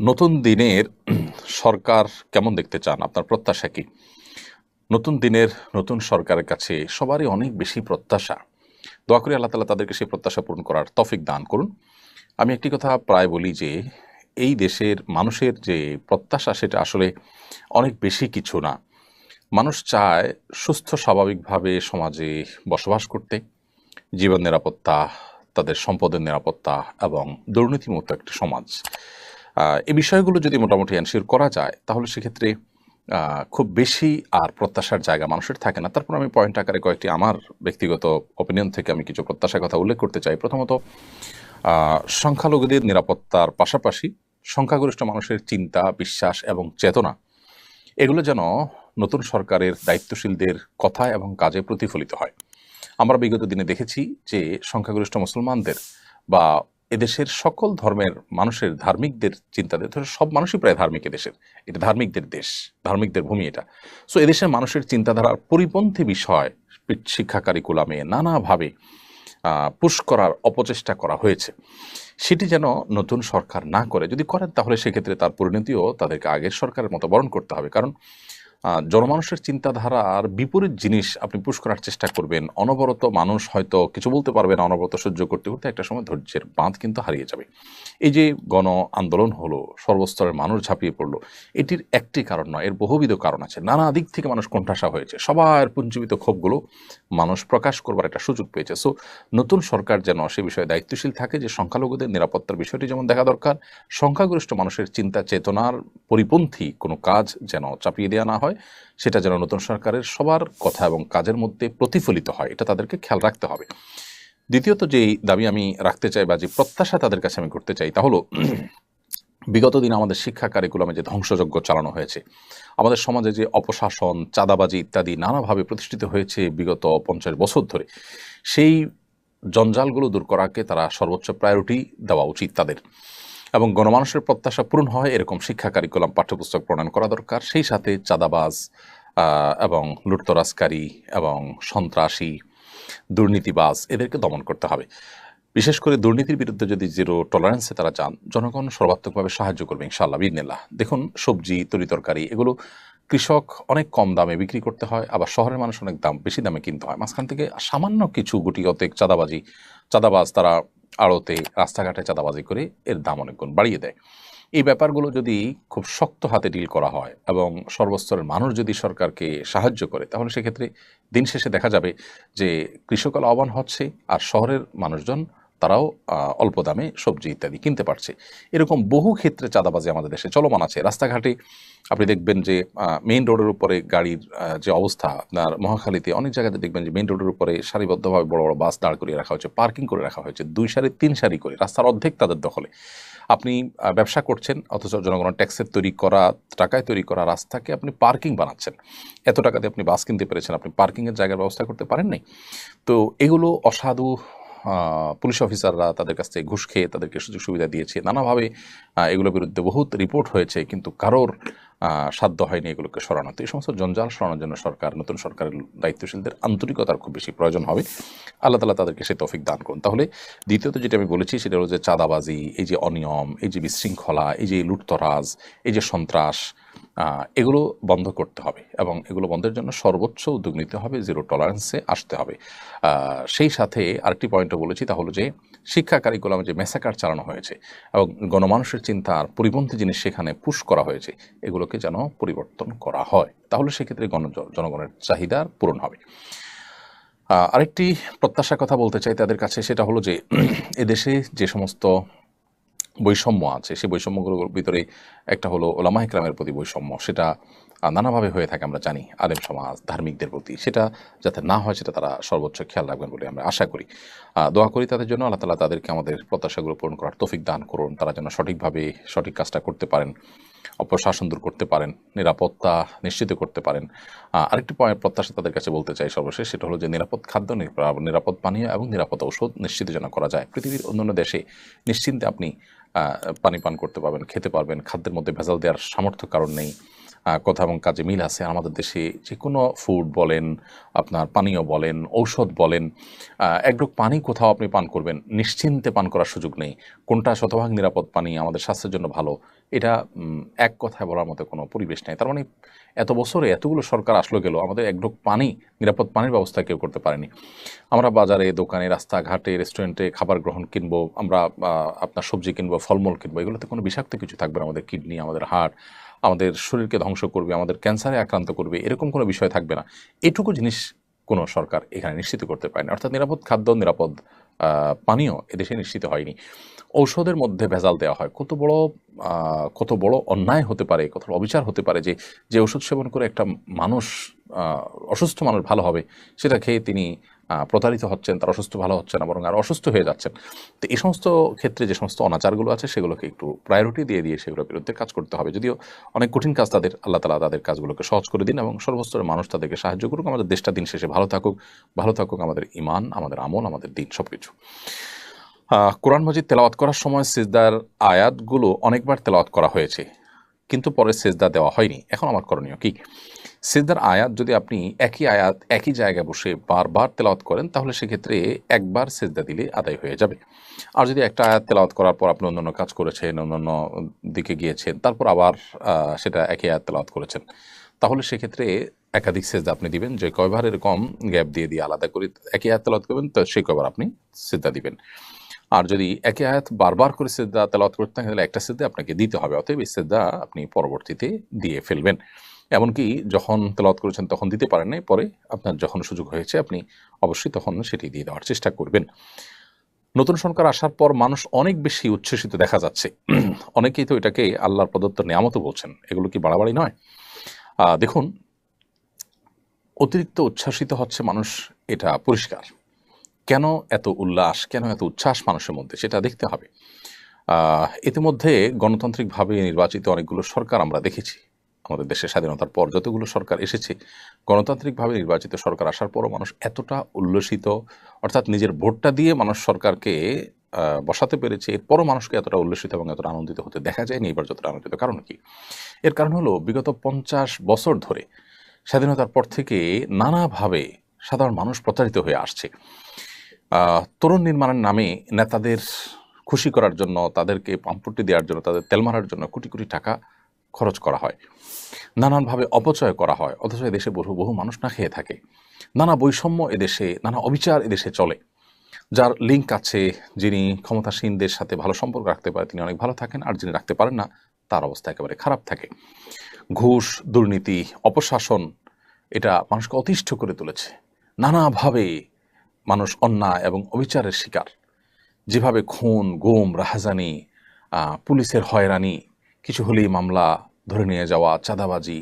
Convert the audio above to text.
নতুন দিনের সরকার কেমন দেখতে চান? আপনার প্রত্যাশা কি? নতুন দিনের নতুন সরকারের কাছে সবারই অনেক বেশি প্রত্যাশা। দোয়া করি আল্লাহ তালা তাদেরকে সেই প্রত্যাশা পূরণ করার তফিক দান করুন। আমি একটি কথা প্রায় বলি যে, এই দেশের মানুষের যে প্রত্যাশা সেটা আসলে অনেক বেশি কিছু না। মানুষ চায় সুস্থ, স্বাভাবিকভাবে সমাজে বসবাস করতে। জীবন নিরাপত্তা, তাদের সম্পদের নিরাপত্তা এবং দুর্নীতিমুক্ত একটি সমাজ। এই বিষয়গুলো যদি মোটামুটি এনশিওর করা যায়, তাহলে সেক্ষেত্রে খুব বেশি আর প্রত্যাশার জায়গা মানুষের থাকে না। তারপর আমি পয়েন্ট আকারে কয়েকটি আমার ব্যক্তিগত অপিনিয়ন থেকে আমি কিছু প্রত্যাশার কথা উল্লেখ করতে চাই। প্রথমত সংখ্যালঘুদের নিরাপত্তার পাশাপাশি সংখ্যাগরিষ্ঠ মানুষের চিন্তা, বিশ্বাস এবং চেতনা, এগুলো যেন নতুন সরকারের দায়িত্বশীলদের কথা এবং কাজে প্রতিফলিত হয়। আমরা বিগত দিনে দেখেছি যে সংখ্যাগরিষ্ঠ মুসলমানদের বা এদেশের সকল ধর্মের মানুষের ধার্মিকদের চিন্তাদের ধরো সব মানুষই প্রায় ধার্মিক এদেশের। এটা ধার্মিকদের দেশ, ধার্মিকদের ভূমি এটা। সো এদেশের মানুষের চিন্তাধারার পরিপন্থী বিষয়, শিক্ষা কারিকুলামে নানাভাবে পুশ করার অপচেষ্টা করা হয়েছে। সেটি যেন নতুন সরকার না করে, যদি করেন তাহলে সেক্ষেত্রে তার পরিণতিও তাদেরকে আগের সরকারের মতো বরণ করতে হবে। কারণ জনমানুষের চিন্তাধারার বিপরীত জিনিস আপনি পুশ করার চেষ্টা করবেন। অনবরত মানুষ হয়তো কিছু বলতে পারবে না, অনবরত সহ্য করতে করতে একটা সময় ধৈর্যের বাঁধ কিন্তু হারিয়ে যাবে। এই যে গণ আন্দোলন হলো, সর্বস্তরের মানুষ ঝাঁপিয়ে পড়ল, এটির একটি কারণ নয়, এর বহুবিধ কারণ আছে। নানা দিক থেকে মানুষ কণ্ঠাসা হয়েছে, সবার পুঞ্জীবিত ক্ষোভগুলো মানুষ প্রকাশ করবার একটা সুযোগ পেয়েছে। সো, নতুন সরকার যেন সে বিষয়ে দায়িত্বশীল থাকে যে সংখ্যালঘুদের নিরাপত্তার বিষয়টি যেমন দেখা দরকার, সংখ্যাগরিষ্ঠ মানুষের চিন্তা চেতনার পরিপন্থী কোনো কাজ যেন চাপিয়ে দেওয়া না হয়। সেটা যেন নতুন সরকারের সবার কথা এবং কাজের মধ্যে প্রতিফলিত হয়, এটা তাদেরকে খেয়াল রাখতে হবে। দ্বিতীয়ত যেই দাবি আমি রাখতে চাই বা যে প্রত্যাশা তাদের কাছে আমি করতে চাই, তা হলো বিগত দিনে আমাদের শিক্ষা কারিকুলামে যে ধ্বংসযজ্ঞ চালানো হয়েছে, আমাদের সমাজে যে অপশাসন, চাঁদাবাজি ইত্যাদি নানাভাবে প্রতিষ্ঠিত হয়েছে বিগত পঞ্চাশ বছর ধরে, সেই জঞ্জালগুলো দূর করাকে তারা সর্বোচ্চ প্রায়োরিটি দেওয়া উচিত তাদের। এবং গণমানুষের প্রত্যাশা পূরণ হয় এরকম শিক্ষা কারিকুলাম পাঠ্যপুস্তক প্রণয়ন করা দরকার। সেই সাথে চাঁদাবাজ এবং লুটতরাজকারী এবং সন্ত্রাসী, দুর্নীতিবাজ এদেরকে দমন করতে হবে। বিশেষ করে দুর্নীতির বিরুদ্ধে যদি জিরো টলারেন্সে তারা চান জনগণ সর্বাত্মকভাবে সাহায্য করবে ইনশাআল্লাহ বিদিনিল্লাহ দেখুন, সবজি তরি তরকারি এগুলো কৃষক অনেক কম দামে বিক্রি করতে হয়, আবার শহরের মানুষ অনেক দাম, বেশি দামে কিনতে হয়। মাঝখান থেকে সামান্য কিছু গুটি অতেক চাঁদাবাজি, চাঁদাবাজ তারা আড়তে রাস্তাঘাটে চাঁদাবাজি করে এর দাম অনেক গুণ বাড়িয়ে দেয়। এই ব্যাপারগুলো যদি খুব শক্ত হাতে ডিল করা হয় এবং সর্বস্তরের মানুষ যদি সরকারকে সাহায্য করে, তাহলে সেক্ষেত্রে দিন শেষে দেখা যাবে যে কৃষকাল আহ্বান হচ্ছে আর শহরের মানুষজন তারাও অল্প দামে সবজি ইত্যাদি কিনতে পারছে। এরকম বহু ক্ষেত্রে চাঁদাবাজি আমাদের দেশে চলমান আছে। রাস্তাঘাটে আপনি দেখবেন যে মেইন রোডের উপরে গাড়ির যে অবস্থা, আপনার মহাখালীতে অনেক জায়গাতে দেখবেন যে মেইন রোডের উপরে সারিবদ্ধভাবে বড় বড় বাস দাঁড় করিয়ে রাখা হয়েছে পার্কিং করে রাখা হয়েছে, দুই সারি, তিন সারি করে। রাস্তার অর্ধেক তাদের দখলে। আপনি ব্যবসা করছেন, অথচ জনগণ ট্যাক্সের তৈরি করা, টাকায় তৈরি করা রাস্তাকে আপনি পার্কিং বানাচ্ছেন। এত টাকাতে আপনি বাস কিনতে পেরেছেন, আপনি পার্কিংয়ের জায়গার ব্যবস্থা করতে পারেন নাই। তো এগুলো অসাধু পুলিশ অফিসাররা তাদের কাছ থেকে ঘুষ খেয়ে তাদেরকে সুযোগ সুবিধা দিয়েছে। নানাভাবে এগুলোর বিরুদ্ধে বহুত রিপোর্ট হয়েছে, কিন্তু কারোর সাধ্য হয়নি এগুলোকে সরানো। তো এই সমস্ত জঞ্জাল সরানোর জন্য সরকার, নতুন সরকারের দায়িত্বশীলদের আন্তরিকতার খুব বেশি প্রয়োজন হবে। আল্লাহ তালা তাদেরকে সে তফিক দান করুন। তাহলে দ্বিতীয়ত যেটা আমি বলেছি, সেটা হলো যে চাঁদাবাজি, এই যে অনিয়ম, এই যে বিশৃঙ্খলা, এই যে লুটতরাজ, এই যে সন্ত্রাস এগুলো বন্ধ করতে হবে এবং এগুলো বন্ধের জন্য সর্বোচ্চ উদ্যোগ নিতে হবে জিরো টলারেন্সে আসতে হবে। সেই সাথে আরেকটি পয়েন্টও বলেছি তা হলো যে, শিক্ষা কারিকুলামে যে মেসাকার চালানো হয়েছে এবং গণমানুষের চিন্তার পরিপন্থী জিনিস সেখানে পুশ করা হয়েছে, এগুলোকে যেন পরিবর্তন করা হয়। তাহলে সেক্ষেত্রে গণ, জনগণের চাহিদার পূরণ হবে। আরেকটি প্রত্যাশার কথা বলতে চাই তাদের কাছে, সেটা হলো যে, এদেশে যে সমস্ত বৈষম্য আছে। সেই বৈষম্যগুলোর ভিতরে একটা হলো ওলামা ইকরামের প্রতি বৈষম্য। সেটা নানাভাবে হয়ে থাকে আমরা জানি, আলেম সমাজ, ধার্মিকদের প্রতি। সেটা যাতে না হয়, সেটা তারা সর্বোচ্চ খেয়াল রাখবেন বলে আমরা আশা করি। দোয়া করি তাদের জন্য। আল্লাহ তালা তাদেরকে আমাদের প্রত্যাশাগুলো পূরণ করার তৌফিক দান করুন। তারা যেন সঠিকভাবে সঠিক কাজটা করতে পারেন, অপশাসন দূর করতে পারেন, নিরাপত্তা নিশ্চিত করতে পারেন। আরেকটি প্রত্যাশা তাদের কাছে বলতে চাই সর্বশেষ, সেটা হলো যে নিরাপদ খাদ্য, নিরাপদ পানীয় এবং নিরাপদ ঔষধ নিশ্চিত যেন করা যায়। পৃথিবীর অন্যান্য দেশে নিশ্চিন্তে আপনি পানি পান করতে পারবেন খেতে পারবেন। খাদ্যের মধ্যে ভেজাল দেওয়ার সামর্থ্য কারণ নেই। কথা এবং কাজে মিল আছে। আমাদের দেশে যে কোনো ফুড বলেন আপনার পানীয় বলেন ঔষধ বলেন আহ, এক ড্রগ পানি কোথাও আপনি পান করবেন। নিশ্চিন্তে পান করার সুযোগ নেই। কোনটা শতভাগ নিরাপদ পানি আমাদের স্বাস্থ্যের জন্য ভালো এটা এক কথায় বলার মতো কোনো পরিবেশ নেই। তার মানে এত বছরে এতগুলো সরকার আসলো গেল আমাদের এক পানি নিরাপদ পানির ব্যবস্থা কেউ করতে পারেনি। আমরা বাজারে দোকানে রাস্তাঘাটে রেস্টুরেন্টে খাবার গ্রহণ কিনবো আমরা আপনার সবজি কিনবো ফলমূল কিনবো এগুলোতে কোনো বিষাক্ত কিছু থাকবে না। আমাদের কিডনি আমাদের হার্ট আমাদের শরীরকে ধ্বংস করবে, আমাদের ক্যান্সারে আক্রান্ত করবে, এরকম কোনো বিষয় থাকবে না। এটুকু জিনিস কোনো সরকার এখানে নিশ্চিত করতে পারেনি। অর্থাৎ নিরাপদ খাদ্য, নিরাপদ পানীয় এদেশে নিশ্চিত হয়নি। ঔষধের মধ্যে ভেজাল দেওয়া হয়। কত বড় কত বড় অন্যায় হতে পারে, কত অবিচার হতে পারে যে যে ওষুধ সেবন করে একটা মানুষ অসুস্থ মানুষ ভালো হবে, সেটা খেয়ে তিনি প্রতারিত হচ্ছেন, তার অসুস্থ, ভালো হচ্ছে না, বরং আর অসুস্থ হয়ে যাচ্ছেন। তো এই সমস্ত ক্ষেত্রে যে সমস্ত অনাচারগুলো আছে, সেগুলোকে একটু প্রায়োরিটি দিয়ে দিয়ে সেগুলোর বিরুদ্ধে কাজ করতে হবে। যদিও অনেক কঠিন কাজ তাদের, আল্লাহ তালা তাদের কাজগুলোকে সহজ করে দিন এবং সর্বস্তরের মানুষ তাদেরকে সাহায্য করুক। আমাদের দেশটা দিন শেষে ভালো থাকুক ভালো থাকুক আমাদের ইমান আমাদের আমল, আমাদের দিন সব কিছু কোরআন মজিদ তেলাওয়াত করার সময় সিজদার আয়াতগুলো অনেকবার তেলাওয়াত করা হয়েছে, কিন্তু পরে সেজদা দেওয়া হয়নি। এখন আমার করণীয় কি? সেজদার আয়াত, যদি আপনি একই আয়াত, একই জায়গায় বসে বারবার তেলাওয়াত করেন, তাহলে সেক্ষেত্রে একবার সেজদা দিলে আদায় হয়ে যাবে। আর যদি একটা আয়াত তেলাওয়াত করার পর আপনি অন্যান্য কাজ করেছেন, অন্যান্য দিকে গিয়েছেন, তারপর আবার সেটা একই আয়াত তেলাওয়াত করেছেন, তাহলে সেক্ষেত্রে একাধিক সেজদা আপনি দিবেন, যে কয়বার এরকম গ্যাপ দিয়ে দিয়ে আলাদা করে একই আয়াত তেলাওয়াত করবেন, তো সেই কয়বার আপনি সেজদা দিবেন। আর যদি একই আয়াত বারবার করে সেদ্ধা তেলাওয়াত করতে তাহলে একটা সেদ্ধা আপনাকে দিতে হবে, অতএব এই সেদ্ধা আপনি পরবর্তীতে দিয়ে ফেলবেন। এমনকি যখন তেলাওয়াত করেছেন তখন দিতে পারেন নাই, পরে আপনার যখন সুযোগ হয়েছে আপনি অবশ্যই তখন সেটি দিয়ে দেওয়ার চেষ্টা করবেন। নতুন সরকার আসার পর মানুষ অনেক বেশি উচ্ছ্বসিত দেখা যাচ্ছে। অনেকেই তো এটাকে আল্লাহর প্রদত্ত নিয়ামতও বলছেন, এগুলো কি বাড়াবাড়ি নয়? দেখুন, অতিরিক্ত উচ্ছ্বাসিত হচ্ছে মানুষ, এটা পরিষ্কার। কেন এত উল্লাস, কেন এত উচ্ছ্বাস মানুষের মধ্যে, সেটা দেখতে হবে। ইতিমধ্যে গণতান্ত্রিকভাবে নির্বাচিত অনেকগুলো সরকার আমরা দেখেছি। আমাদের দেশের স্বাধীনতার পর যতগুলো সরকার এসেছে, গণতান্ত্রিকভাবে নির্বাচিত সরকার আসার পরও মানুষ এতটা উল্লসিত, অর্থাৎ নিজের ভোটটা দিয়ে মানুষ সরকারকে বসাতে পেরেছে এরপরও মানুষকে এতটা উল্লসিত এবং এতটা আনন্দিত হতে দেখা যায়নি এবার যতটা আনন্দিত। কারণ কি? এর কারণ হলো, বিগত পঞ্চাশ বছর ধরে স্বাধীনতার পর থেকে নানাভাবে সাধারণ মানুষ প্রতারিত হয়ে আসছে। তরুণ নির্মাণের নামে নেতাদের খুশি করার জন্য, তাদেরকে পাম্পটি দেওয়ার জন্য, তাদের তেল মারার জন্য কোটি কোটি টাকা খরচ করা হয়। নানানভাবে অপচয় করা হয়, অথচ এদেশে বহু বহু মানুষ না খেয়ে থাকে। নানা বৈষম্য এদেশে, নানা অবিচার এদেশে চলে। যার লিঙ্ক আছে, যিনি ক্ষমতাসীনদের সাথে ভালো সম্পর্ক রাখতে পারে, তিনি অনেক ভালো থাকেন, আর যিনি রাখতে পারেন না, তার অবস্থা একেবারে খারাপ থাকে। ঘুষ, দুর্নীতি, অপশাসন, এটা মানুষকে অতিষ্ঠ করে তুলেছে। নানাভাবে মানুষ অন্যায় এবং অবিচারের শিকার। যেভাবে খুন, গুম, রাহাজানি পুলিশের হয়রানি কিছু হলেই মামলা ধরে নিয়ে যাওয়া চাঁদাবাজি